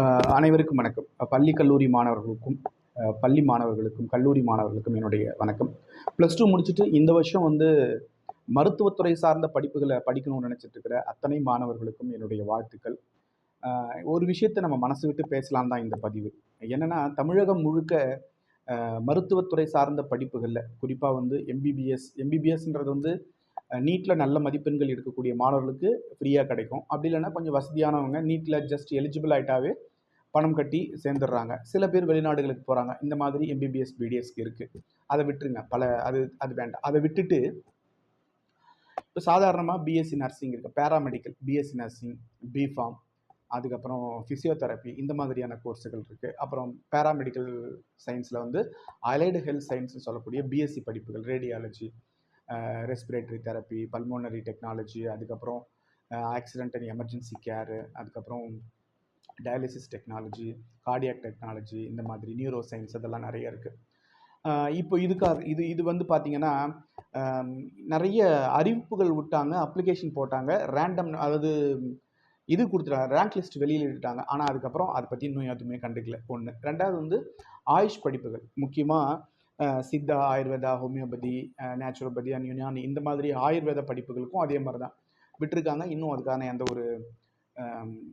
அனைவருக்கும் வணக்கம். பள்ளி கல்லூரி மாணவர்களுக்கும் பள்ளி மாணவர்களுக்கும் கல்லூரி மாணவர்களுக்கும் என்னுடைய வணக்கம். ப்ளஸ் டூ முடிச்சுட்டு இந்த வருஷம் வந்து மருத்துவத்துறை சார்ந்த படிப்புகளை படிக்கணும்னு நினச்சிட்டு இருக்கிற அத்தனை மாணவர்களுக்கும் என்னுடைய வாழ்த்துக்கள். ஒரு விஷயத்தை நம்ம மனசு விட்டு பேசலாம் தான் இந்த பதிவு. என்னென்னா தமிழகம் முழுக்க மருத்துவத்துறை சார்ந்த படிப்புகளில் குறிப்பாக வந்து எம்பிபிஎஸ் எம்பிபிஎஸ்ன்றது வந்து நீட்டில் நல்ல மதிப்பெண்கள் எடுக்கக்கூடிய மாணவர்களுக்கு ஃப்ரீயாக கிடைக்கும். அப்படி இல்லைன்னா கொஞ்சம் வசதியானவங்க நீட்டில் ஜஸ்ட் எலிஜிபிள் ஆகிட்டாவே பணம் கட்டி சேர்ந்துடுறாங்க. சில பேர் வெளிநாடுகளுக்கு போகிறாங்க இந்த மாதிரி எம்பிபிஎஸ் பிடிஎஸ்க்கு இருக்குது அதை விட்டுருங்க. பல அது அது வேண்டாம். அதை விட்டுட்டு இப்போ சாதாரணமாக பிஎஸ்சி நர்சிங் இருக்குது paramedical BSc nursing B pharm அதுக்கப்புறம் ஃபிசியோதெரப்பி இந்த மாதிரியான கோர்ஸுகள் இருக்குது அப்புறம் பேராமெடிக்கல் சயின்ஸில் வந்து அலைடு ஹெல்த் சயின்ஸ்னு சொல்லக்கூடிய பிஎஸ்சி படிப்புகள் radiology respiratory therapy pulmonary technology அதுக்கப்புறம் ஆக்சிடென்ட் அண்ட் எமர்ஜென்சி கேரு அதுக்கப்புறம் டயாலிசிஸ் டெக்னாலஜி கார்டியாக் டெக்னாலஜி இந்த மாதிரி நியூரோ சயின்ஸ் அதெல்லாம் நிறைய இருக்குது இப்போ இதுக்காக இது இது வந்து பார்த்திங்கன்னா நிறைய அறிவிப்புகள் விட்டாங்க அப்ளிகேஷன் போட்டாங்க ரேண்டம் அதாவது இது கொடுத்துட்டாங்க ரேங்க் லிஸ்ட் வெளியிட்டாங்க ஆனால் அதுக்கப்புறம் அதை பற்றி இன்னும் எதுவுமே கண்டுக்கல. ஒன்று ரெண்டாவது வந்து ஆயுஷ் படிப்புகள். முக்கியமாக Siddha Ayurveda homeopathy naturopathy and Unani இந்த மாதிரி ஆயுர்வேத படிப்புகளுக்கும் அதே மாதிரி தான். விட்டுருக்காங்க. இன்னும் அதுக்கான எந்த ஒரு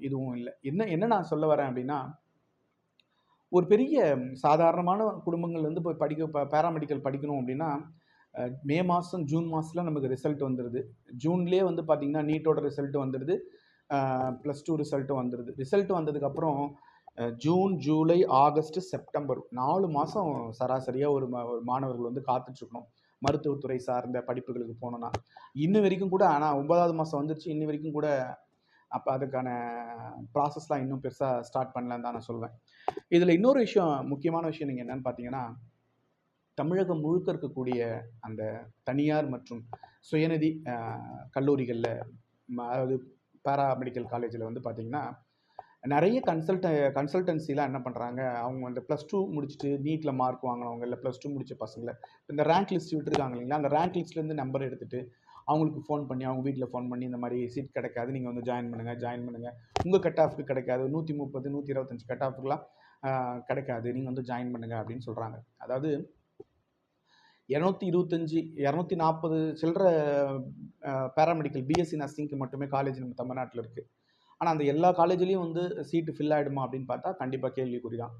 இதுவும் இல்லை. என்ன என்ன நான் சொல்ல வரேன் அப்படின்னா ஒரு பெரிய சாதாரணமான குடும்பங்கள் வந்து போய் படிக்க பேராமெடிக்கல் படிக்கணும் அப்படின்னா மே மாதம் ஜூன் மாதத்தில் நமக்கு ரிசல்ட் வந்துடுது ஜூன்லேயே வந்து பார்த்திங்கன்னா நீட்டோட ரிசல்ட் வந்துடுது ப்ளஸ் டூ ரிசல்ட்டும் வந்துடுது ரிசல்ட் வந்ததுக்கப்புறம் ஜூன் ஜூலை ஆகஸ்ட் செப்டம்பர் நாலு மாதம் சராசரியாக ஒரு ஒரு மாணவர்கள் வந்து காத்துட்ருக்கணும். மருத்துவத்துறை சார்ந்த படிப்புகளுக்கு போனோன்னா இன்ன வரைக்கும் கூட ஆனால் ஒன்பதாவது மாதம் வந்துருச்சு. இன்ன வரைக்கும் கூட அப்போ அதுக்கான ப்ராசஸ்லாம் இன்னும் பெருசாக ஸ்டார்ட் பண்ணலன்னு தான் நான் சொல்வேன். இதில் இன்னொரு விஷயம் முக்கியமான விஷயம் நீங்கள் என்னென்னு பார்த்தீங்கன்னா தமிழகம் முழுக்க இருக்கக்கூடிய அந்த தனியார் மற்றும் சுயநிதி கல்லூரிகளில் அதாவது பேராமெடிக்கல் காலேஜில் வந்து பார்த்திங்கன்னா நிறைய கன்சல்ட கன்சல்டன்சிலாம் என்ன பண்ணுறாங்க அவங்க அந்த ப்ளஸ் டூ முடிச்சுட்டு நீட்டில் மார்க் வாங்கினவங்க இல்லை ப்ளஸ் டூ முடித்த பசங்களை இந்த ரேங்க் லிஸ்ட் விட்டுருக்காங்க இல்லைங்களா? அந்த ரேங்க் லிஸ்ட்லேருந்து நம்பர் எடுத்துகிட்டு அவங்களுக்கு ஃபோன் பண்ணி அவங்க வீட்டில் ஃபோன் பண்ணி இந்த மாதிரி சீட் கிடைக்காது நீங்கள் வந்து ஜாயின் பண்ணுங்கள் ஜாயின் பண்ணுங்கள் உங்கள் கட் ஆஃப்க்கு கிடைக்காது. நூற்றி முப்பது நூற்றி இருபத்தஞ்சி கட் ஆஃப்க்குலாம் கிடைக்காது. நீங்கள் வந்து ஜாயின் பண்ணுங்கள் அப்படின்னு சொல்கிறாங்க அதாவது இரநூத்தி இருபத்தஞ்சி இரநூத்தி நாற்பது சில்லற பேராமெடிக்கல் பிஎஸ்சி நர்சிங்க்கு மட்டுமே காலேஜ் நம்ம தமிழ்நாட்டில் இருக்குது ஆனால் அந்த எல்லா காலேஜ்லேயும் வந்து சீட்டு ஃபில் ஆகிடுமா அப்படின்னு பார்த்தா கண்டிப்பாக கேள்விக்குறி தான்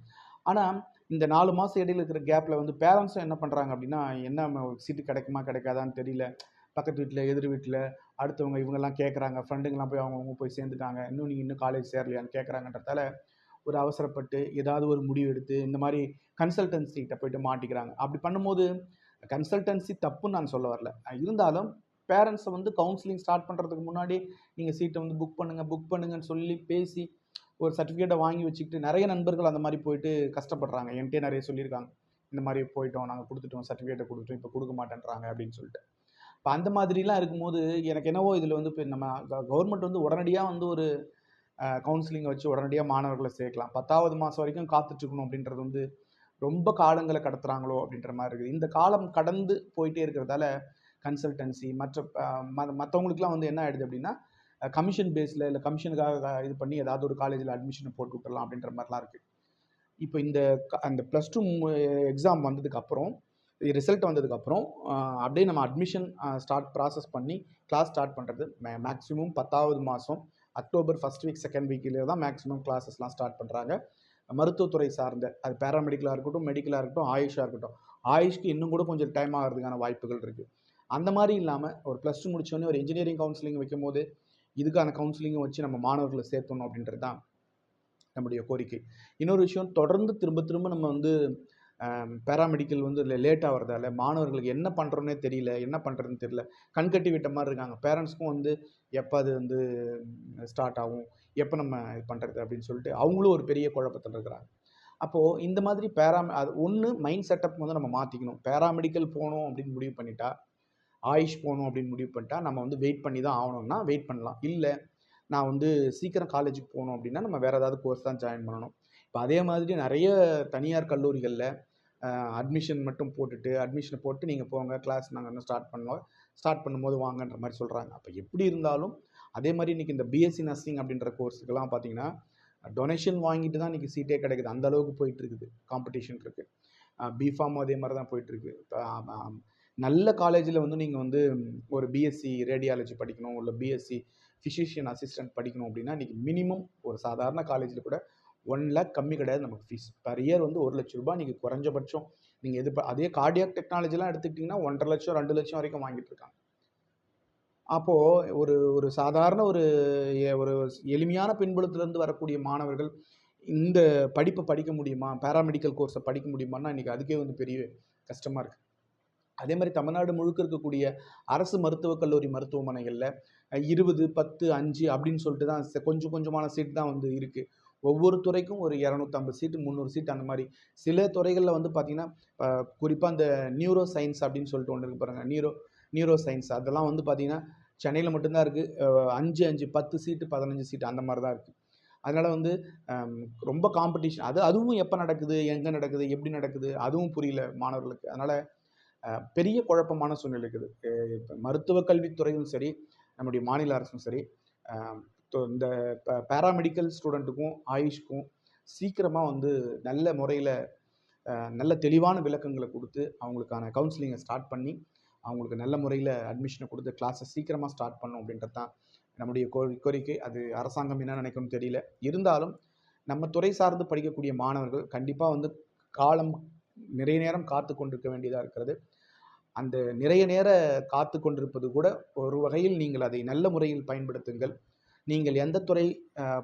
ஆனால் இந்த நாலு மாதம் இடையில இருக்கிற கேப்பில் வந்து பேரண்ட்ஸும் என்ன பண்ணுறாங்க அப்படின்னா என்ன சீட்டு கிடைக்குமா கிடைக்காதான்னு தெரியல. பக்கத்து வீட்டில் எதிர் வீட்டில் அடுத்தவங்க இவங்கெல்லாம் கேட்குறாங்க ஃப்ரெண்டுங்கெல்லாம் போய் அவங்கவுங்க போய் சேர்ந்துட்டாங்க இன்னும் நீங்கள் இன்னும் காலேஜ் சேரலையான்னு கேட்குறாங்கன்றதால ஒரு அவசரப்பட்டு ஏதாவது ஒரு முடிவு எடுத்து இந்த மாதிரி கன்சல்டன்சிகிட்ட போயிட்டு மாட்டிக்கிறாங்க. அப்படி பண்ணும்போது கன்சல்டன்சி தப்புன்னு நான் சொல்ல வரல. இருந்தாலும் பேரண்ட்ஸை வந்து கவுன்சிலிங் ஸ்டார்ட் பண்ணுறதுக்கு முன்னாடி நீங்கள் சீட்டை வந்து புக் பண்ணுங்கள் புக் பண்ணுங்கன்னு சொல்லி பேசி ஒரு சர்டிஃபிகேட்டை வாங்கி வச்சுக்கிட்டு நிறைய நண்பர்கள் அந்த மாதிரி போயிட்டு கஷ்டப்படுறாங்க. என்கிட்டே நிறைய சொல்லியிருக்காங்க. இந்த மாதிரி போயிட்டோம் நாங்கள் கொடுத்துட்டோம் சர்டிஃபிகேட்டை கொடுத்துட்டோம் இப்போ கொடுக்க மாட்டேன்றாங்க அப்படின்னு சொல்லிட்டு. இப்போ அந்த மாதிரிலாம் இருக்கும்போது எனக்கு என்னவோ இதில் வந்து இப்போ நம்ம கவர்மெண்ட் வந்து உடனடியாக வந்து ஒரு கவுன்சிலிங்கை வச்சு உடனடியாக மாணவர்களை சேர்க்கலாம். பத்தாவது மாதம் வரைக்கும் காத்துட்ருக்கணும் அப்படின்றது வந்து ரொம்ப காலங்களை கடத்துகிறாங்களோ அப்படின்ற மாதிரி இருக்குது. இந்த காலம் கடந்து போயிட்டே இருக்கிறதால கன்சல்டன்சி மற்ற மற்றவங்களுக்குலாம் வந்து என்ன ஆகிடுது அப்படின்னா கமிஷன் பேஸில் இல்லை கமிஷனுக்காக இது பண்ணி ஏதாவது ஒரு காலேஜில் அட்மிஷனை போட்டு விட்டுலாம் அப்படின்ற மாதிரிலாம் இருக்குது இப்போ இந்த அந்த ப்ளஸ் டூ எக்ஸாம் வந்ததுக்கப்புறம் ரிசல்ட் வந்ததுக்கப்புறம் அப்படியே நம்ம அட்மிஷன் ஸ்டார்ட் ப்ராசஸ் பண்ணி கிளாஸ் ஸ்டார்ட் பண்ணுறது மே மேக்ஸிமம் பத்தாவது மாதம் அக்டோபர் ஃபஸ்ட் வீக் செகண்ட் வீக்கில் தான் மேக்ஸிமம் கிளாஸஸ்லாம் ஸ்டார்ட் பண்ணுறாங்க மருத்துவத்துறை சார்ந்த அது பேராமெடிக்கலாக இருக்கட்டும் மெடிக்கலாக இருக்கட்டும் ஆயுஷாக இருக்கட்டும். ஆயுஷ்க்கு இன்னும் கூட கொஞ்சம் டைம் ஆகிறதுக்கான வாய்ப்புகள் இருக்குது அந்த மாதிரி இல்லாமல் ஒரு ப்ளஸ் டூ முடிச்சோடனே ஒரு இன்ஜினியரிங் கவுன்சிலிங் வைக்கும் போது இதுக்கான கவுன்சிலிங்கை வச்சு நம்ம மாணவர்களை சேர்த்தணும் அப்படின்றது தான் நம்முடைய கோரிக்கை. இன்னொரு விஷயம் தொடர்ந்து திரும்ப திரும்ப நம்ம வந்து பேராமெடிக்கல் வந்து லேட் ஆகிறதால மாணவர்களுக்கு என்ன பண்ணுறோன்னே தெரியல என்ன பண்ணுறதுன்னு தெரியல. கண்கட்டி விட்ட மாதிரி இருக்காங்க. பேரண்ட்ஸ்க்கும் வந்து எப்போ அது வந்து ஸ்டார்ட் ஆகும் எப்போ நம்ம இது பண்ணுறது அப்படின்னு சொல்லிட்டு அவங்களும் ஒரு பெரிய குழப்பத்தில் இருக்கிறாங்க. அப்போது இந்த மாதிரி பேரா அது ஒன்று மைண்ட் செட்டப் வந்து நம்ம மாற்றிக்கணும் பேராமெடிக்கல் போகணும் அப்படின்னு முடிவு பண்ணிட்டா ஆயுஷ் போகணும் அப்படின்னு முடிவு பண்ணிட்டா நம்ம வந்து வெயிட் பண்ணி தான் ஆகணும்னா வெயிட் பண்ணலாம். இல்லை நான் வந்து சீக்கிரம் காலேஜுக்கு போகணும் அப்படின்னா நம்ம வேறு ஏதாவது கோர்ஸ் தான் ஜாயின் பண்ணணும். இப்போ அதே மாதிரி நிறைய தனியார் கல்லூரிகளில் அட்மிஷன் மட்டும் போட்டுட்டு அட்மிஷனை போட்டு நீங்கள் போங்க கிளாஸ் நாங்கள் இன்னும் ஸ்டார்ட் பண்ணோம் ஸ்டார்ட் பண்ணும்போது வாங்கன்ற மாதிரி சொல்கிறாங்க அப்போ எப்படி இருந்தாலும் அதே மாதிரி இன்றைக்கி இந்த பிஎஸ்சி நர்சிங் அப்படின்ற கோர்ஸுக்கெல்லாம் பார்த்தீங்கன்னா டொனேஷன் வாங்கிட்டு தான் இன்றைக்கி சீட்டே கிடைக்குது. அந்த அளவுக்கு போயிட்டுருக்குது காம்படிஷன் இருக்குது பிஃபார்மும் அதே மாதிரி தான் போயிட்டுருக்கு நல்ல காலேஜில் வந்து நீங்கள் வந்து ஒரு பிஎஸ்சி ரேடியாலஜி படிக்கணும் இல்லை பிஎஸ்சி ஃபிசிஷியன் அசிஸ்டன்ட் படிக்கணும் அப்படின்னா இன்றைக்கி மினிமம் ஒரு சாதாரண காலேஜில் கூட ஒன் லேக் கம்மி கிடையாது. நமக்கு ஃபீஸ் பர் இயர் வந்து ஒரு லட்ச ரூபாய் நீங்கள் குறைஞ்சபட்சம். நீங்கள் எது அதே கார்டியாக் டெக்னாலஜிலாம் எடுத்துக்கிட்டிங்கன்னா ஒன்றரை லட்சம் ரெண்டு லட்சம் வரைக்கும் வாங்கிட்டு இருக்காங்க. அப்போது ஒரு ஒரு சாதாரண ஒரு ஒரு எளிமையான பின்புலத்திலேருந்து வரக்கூடிய மாணவர்கள் இந்த படிப்பை படிக்க முடியுமா? பேராமெடிக்கல் கோர்ஸை படிக்க முடியுமான்னா இன்றைக்கி அதுக்கே வந்து பெரிய கஷ்டமாக இருக்குது அதே மாதிரி தமிழ்நாடு முழுக்க இருக்கக்கூடிய அரசு மருத்துவக் கல்லூரி மருத்துவமனைகளில் இருபது பத்து அஞ்சு அப்படின்னு சொல்லிட்டு தான் கொஞ்சம் கொஞ்சமான சீட் தான் வந்து இருக்குது ஒவ்வொரு துறைக்கும் ஒரு இரநூத்தம்பது சீட்டு முந்நூறு சீட் அந்த மாதிரி. சில துறைகளில் வந்து பார்த்திங்கன்னா குறிப்பாக அந்த நியூரோ சயின்ஸ் அப்படின்னு சொல்லிட்டு ஒன்று இருக்கு பாருங்கள் நியூரோ நியூரோ சயின்ஸ் அதெல்லாம் வந்து பார்த்திங்கன்னா சென்னையில் மட்டும்தான் இருக்குது அஞ்சு அஞ்சு பத்து சீட்டு பதினஞ்சு சீட்டு அந்த மாதிரி தான் இருக்குது அதனால் வந்து ரொம்ப காம்படிஷன் அது அதுவும் எப்போ நடக்குது? எங்கே நடக்குது? எப்படி நடக்குது? அதுவும் புரியல மாணவர்களுக்கு. அதனால் பெரிய குழப்பமான சூழ்நிலை இருக்குது. இப்போ மருத்துவக் மருத்துவ கல்வித்துறையும் சரி நம்முடைய மாநில அரசும் சரி இந்த பேராமெடிக்கல் ஸ்டூடெண்ட்டுக்கும் ஆயுஷ்க்கும் சீக்கிரமாக வந்து நல்ல முறையில் நல்ல தெளிவான விளக்கங்களை கொடுத்து அவங்களுக்கான கவுன்சிலிங்கை ஸ்டார்ட் பண்ணி அவங்களுக்கு நல்ல முறையில் அட்மிஷனை கொடுத்து கிளாஸை சீக்கிரமாக ஸ்டார்ட் பண்ணும் அப்படின்றது தான் நம்முடைய கோரி கோரிக்கை. அது அரசாங்கம் என்ன நினைக்கணும்னு தெரியல. இருந்தாலும் நம்ம துறை சார்ந்து படிக்கக்கூடிய மாணவர்கள் கண்டிப்பாக வந்து காலம் நிறைய நேரம் காத்து கொண்டிருக்க வேண்டியதாக இருக்கிறது. அந்த நிறைய நேர காத்து கொண்டிருப்பது கூட ஒரு வகையில் நீங்கள் அதை நல்ல முறையில் பயன்படுத்துங்கள். நீங்கள் எந்த துறை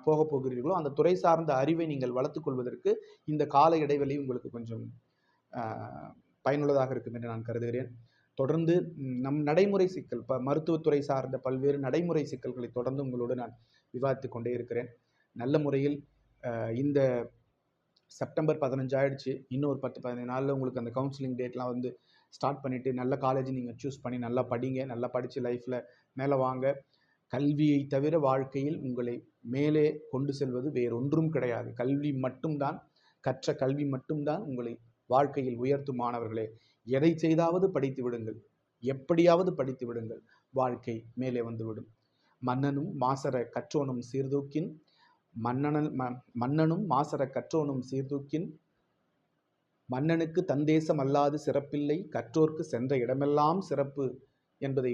போக போகிறீர்களோ அந்த துறை சார்ந்த அறிவை நீங்கள் வளர்த்துக்கொள்வதற்கு இந்த கால இடைவெளி உங்களுக்கு கொஞ்சம் பயனுள்ளதாக இருக்கும் என்று நான் கருதுகிறேன். தொடர்ந்து நம் நடைமுறை சிக்கல் இப்போ மருத்துவத்துறை சார்ந்த பல்வேறு நடைமுறை சிக்கல்களை தொடர்ந்து உங்களோடு நான் விவாதித்து கொண்டே இருக்கிறேன். நல்ல முறையில் இந்த செப்டம்பர் பதினஞ்சு ஆயிடுச்சு இன்னும் ஒரு பத்து பதினஞ்சு நாளில் உங்களுக்கு அந்த கவுன்சிலிங் டேட்லாம் வந்து ஸ்டார்ட் பண்ணிவிட்டு நல்ல காலேஜ் நீங்கள் சூஸ் பண்ணி நல்லா படிங்க நல்லா படித்து லைஃப்பில் மேலே வாங்க. கல்வியை தவிர வாழ்க்கையில் உங்களை மேலே கொண்டு செல்வது வேறொன்றும் கிடையாது. கல்வி மட்டும்தான் கற்ற கல்வி மட்டும்தான் உங்களை வாழ்க்கையில் உயர்த்தும் மாணவர்களே. எதை செய்தாவது படித்து விடுங்கள். எப்படியாவது படித்து விடுங்கள். வாழ்க்கை மேலே வந்துவிடும். மன்னனும் மாசர கற்றோனும் சீர்தூக்கின் மன்னனன் ம- மன்னனும் மாசர கற்றோனும் சீர்தூக்கின் மன்னனுக்கு தந்தேசம் அல்லாது சிறப்பில்லை கற்றோர்க்கு சென்ற இடமெல்லாம் சிறப்பு என்பதை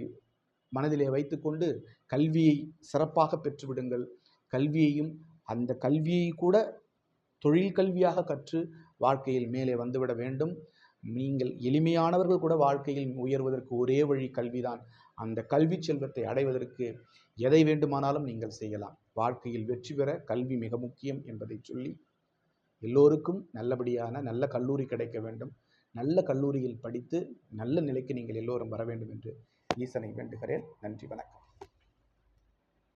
மனதிலே வைத்துக்கொண்டு கல்வியை சிறப்பாக பெற்றுவிடுங்கள். கல்வியையும் அந்த கல்வியை கூட தொழில் கல்வியாக கற்று வாழ்க்கையில் மேலே வந்துவிட வேண்டும். நீங்கள் எளிமையானவர்கள் கூட வாழ்க்கையில் உயர்வதற்கு ஒரே வழி கல்விதான். அந்த கல்வி செல்வத்தை அடைவதற்கு எதை வேண்டுமானாலும் நீங்கள் செய்யலாம். வாழ்க்கையில் வெற்றி பெற கல்வி மிக முக்கியம் என்பதை சொல்லி எல்லோருக்கும் நல்லபடியான நல்ல கல்லூரி கிடைக்க வேண்டும். நல்ல கல்லூரியில் படித்து நல்ல நிலைக்கு நீங்கள் எல்லோரும் வர வேண்டும் என்று ஈசனை வேண்டுகிறேன். நன்றி வணக்கம்.